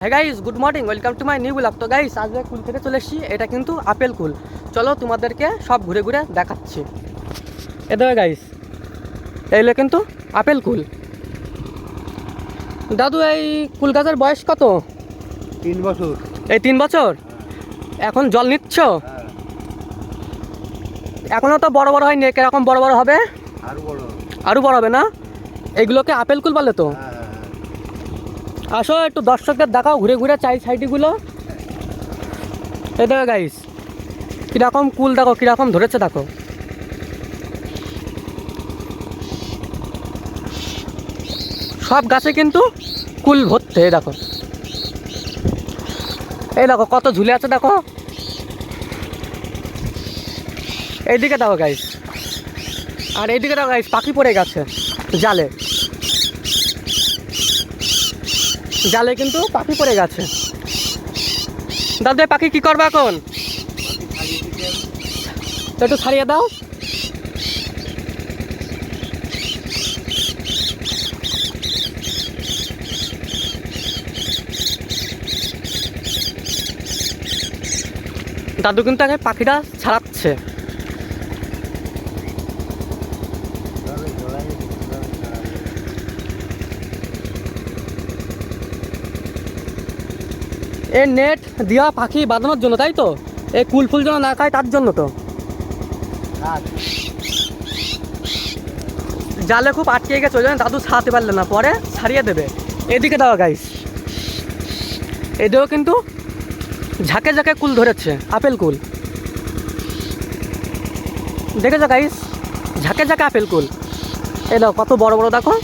হ্যাঁ guys good morning welcome to my new blog তো guys আজ কুল খেতে চলে এসেছি এটা কিন্তু আপেল কুল। চলো তোমাদেরকে সব ঘুরে ঘুরে দেখাচ্ছি। এ দেখো গাইস এইগুলো কিন্তু আপেল কুল। দাদু এই কুল গাছের বয়স কত? তিন বছর। এই তিন বছর? এখন জল নিচ্ছ? এখনও তো বড় বড় হয়নি কীরকম বড় বড় হবে? আরও বড় হবে না? এগুলোকে আপেল কুল বলে তো? হ্যাঁ, আসো, একটু দর্শকদের দেখাও, ঘুরে ঘুরে চাই সাইডগুলো। এই দেখো গাইস কীরকম কুল দেখো, কীরকম ধরেছে দেখো। সব গাছে কিন্তু কুল ভরতে দেখো। এই দেখো, কত ঝুলে আছে দেখো। এইদিকে দেখো গাইস আর এইদিকে দেখো গাইস পাখি পড়ে গেছে জালে। জালে কিন্তু পাখি পড়ে গেছে। দাদু পাখি কি করবে এখন? একটু ছাড়িয়ে দাও। দাদু কিন্তু আগে পাখিটা ছাড়াচ্ছে জলে জলাই জলে ছাড়া। এ নেট দেওয়া পাখি বাঁধানোর জন্য, তাই তো? এই কুল ফুল যেন না খায়, তার জন্য তো। জালে খুব আটকে গেছে, ওই জন্য দাদু ছাড়াতে পারলে না, পরে ছাড়িয়ে দেবে। এদিকে দাও গাইস এদিকেও কিন্তু ঝাঁকে ঝাঁকে কুল ধরেছে, আপেল কুল। দেখেছ গাইস ঝাঁকে ঝাঁকে আপেল কুল। এই দাও, কত বড় বড় দেখো।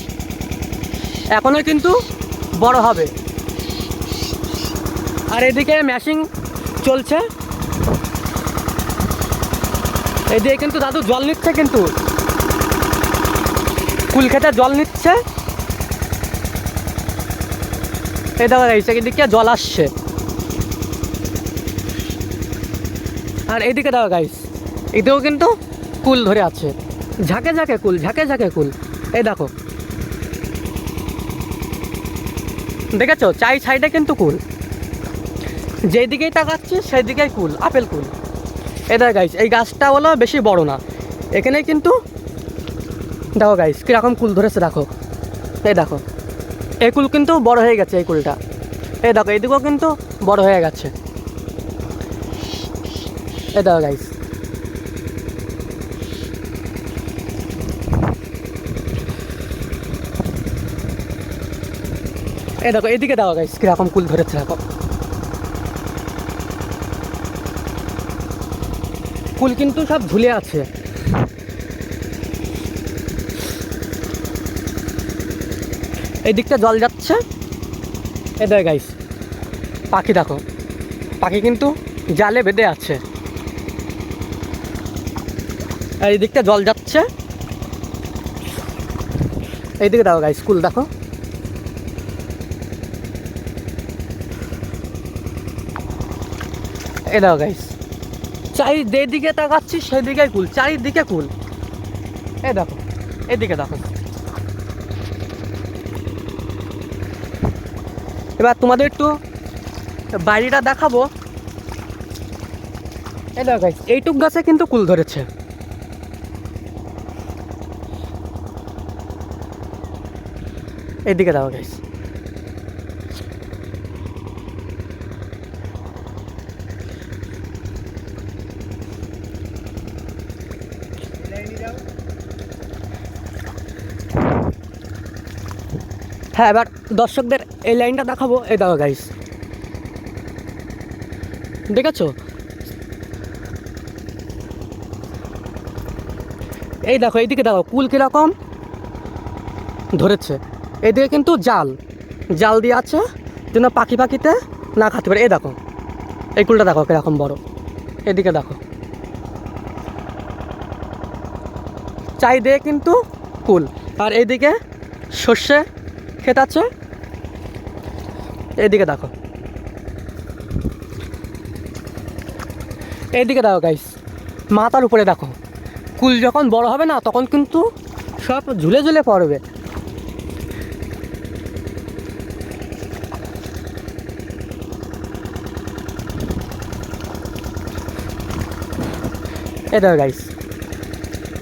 এখনও কিন্তু বড় হবে। আর এদিকে ম্যাশিং চলছে। এদিকে কিন্তু দাদু জল নিচ্ছে কিন্তু। কুল খেতে জল নিচ্ছে। এই দেখো গাইস এদিকে জল আসছে। আর এইদিকে দেখো গাইস এদিকেও কিন্তু কুল ধরে আছে। ঝাঁকে ঝাঁকে কুল, ঝাঁকে ঝাঁকে কুল। এই দেখো। দেখেছ? চাই সাইডে কিন্তু কুল। যেদিকেই তাকাচ্ছি সেই দিকেই কুল, আপেল কুল। দেখো গাইস এই গাছটা হলো বেশি বড় না। এখানে কিন্তু দেখো গাইস কীরকম কুল ধরেছে, দেখো। এই দেখো, এই কুল কিন্তু বড় হয়ে গেছে, এই কুলটা। এই দেখো, এইদিকেও কিন্তু বড় হয়ে গেছে। এই দেখো গাইস এই দেখো এদিকে দেখো গাইস কীরকম কুল ধরেছে, দেখো। কুল কিন্তু সব ঝুলে আছে। এই দিকটা জল যাচ্ছে। এ দেখো গাইস পাখি দেখো। পাখি কিন্তু জালে বেঁধে আছে। এই দিকটা জল যাচ্ছে। এইদিকে দেখো গাইস স্কুল দেখো। এই দেখো গাইস চারি যেদিকে তাকাচ্ছি সেদিকে কুল। চারিদিকে কুল। এই দেখো, এদিকে দেখো। এবার তোমাদের একটু বাড়িটা দেখাবো। এই দেখো এইটুক গাছে কিন্তু কুল ধরেছে। এদিকে দেখো গাইস হ্যাঁ এবার দর্শকদের এই লাইনটা দেখাবো। এই দেখো গাইস দেখেছ? এই দেখো, এইদিকে দেখো, কুল কীরকম? ধরেছে। এদিকে কিন্তু জাল। জাল দিয়ে আছে, যেন পাখি পাখিতে না খাতে পারে। এই দেখো, এই কুলটা দেখো, কীরকম বড়। এদিকে দেখো। চাই দিয়ে কিন্তু কুল। আর এইদিকে সর্ষে ক্ষেত আছে? এইদিকে দেখো। এইদিকে দেখো গাইস মাথার উপরে দেখো। কুল যখন বড় হবে না, তখন কিন্তু সব ঝুলে ঝুলে পড়বে। এ গাইস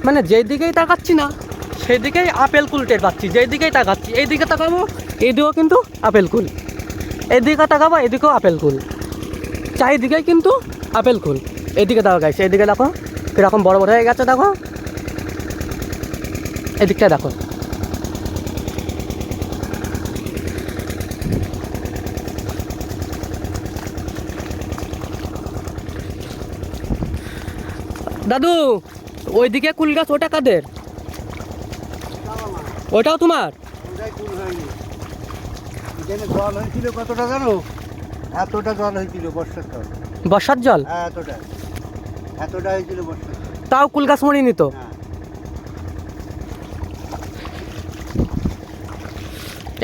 মানে যেদিকেই তাকাচ্ছি না সেই দিকেই আপেল কুল টের পাচ্ছি যেই দিকেই তাকাচ্ছি এই দিকে তাকাবো এই দিকেও কিন্তু আপেল কুল। এদিকে তাকাবো এদিকেও আপেল কুল। চারিদিকেই কিন্তু আপেল কুল। এদিকে দেখো গাইস এদিকে দেখো, কীরকম বড় বড় হয়ে গেছে দেখো। এদিকটা দেখো। দাদু, ওইদিকে কুল গাছ, ওটা কাদের? ওটাও তোমার? জল হয়েছিল কতটা জানো? এতটা জল হয়েছিল বর্ষার জল। বর্ষার জল? হ্যাঁ এতটা এতটা হয়েছিল বর্ষার তাও কুল গাছ মরিনি তো? হ্যাঁ।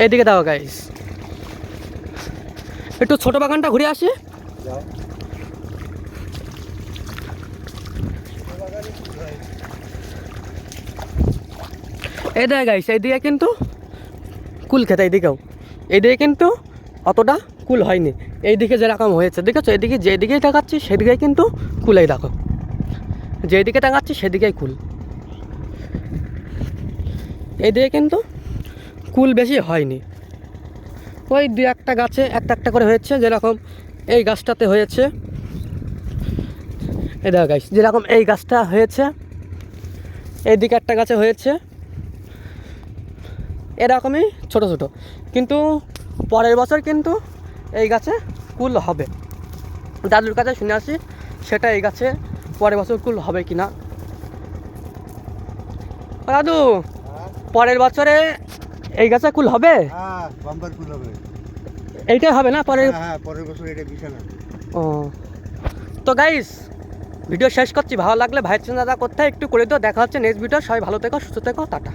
এইদিকে দাও গাইস একটু ছোট বাগানটা ঘুরে আসি। যাও। এই দেখ গাইস এইদিকে কিন্তু কুল খেতে এইদিকেও এইদিকে কিন্তু অতটা কুল হয়নি। এইদিকে যেরকম হয়েছে, দেখেছ? এদিকে যেদিকেই তাকাচ্ছি সেদিকেই কিন্তু কুলেই দেখো। যেদিকে তাকাচ্ছি, সেদিকেই কুল। এইদিকে কিন্তু কুল বেশি হয়নি। ওই দু একটা গাছে একটা একটা করে হয়েছে, যেরকম এই গাছটাতে হয়েছে। এই দেখো গাছ যেরকম এই গাছটা হয়েছে এইদিকে একটা গাছে হয়েছে। এরকমই ছোট ছোট। কিন্তু পরের বছর কিন্তু এই গাছে কুল হবে। দাদুর কাছে শুনে আসি সেটা এই গাছে পরের বছর কুল হবে কি না দাদু হ্যাঁ। পরের বছরে এই গাছে কুল হবে? হ্যাঁ হবে। এইটাই হবে না পরের? হ্যাঁ পরের বছর এটা বিছানা। ও। তো গাইস ভিডিও শেষ করছি। ভালো লাগলে ভাইয়ের দাদা করতে একটু করে দিও। দেখা হচ্ছে নেক্সট ভিডিও সবাই ভালো থেকো সুস্থ থেকো। টাটা।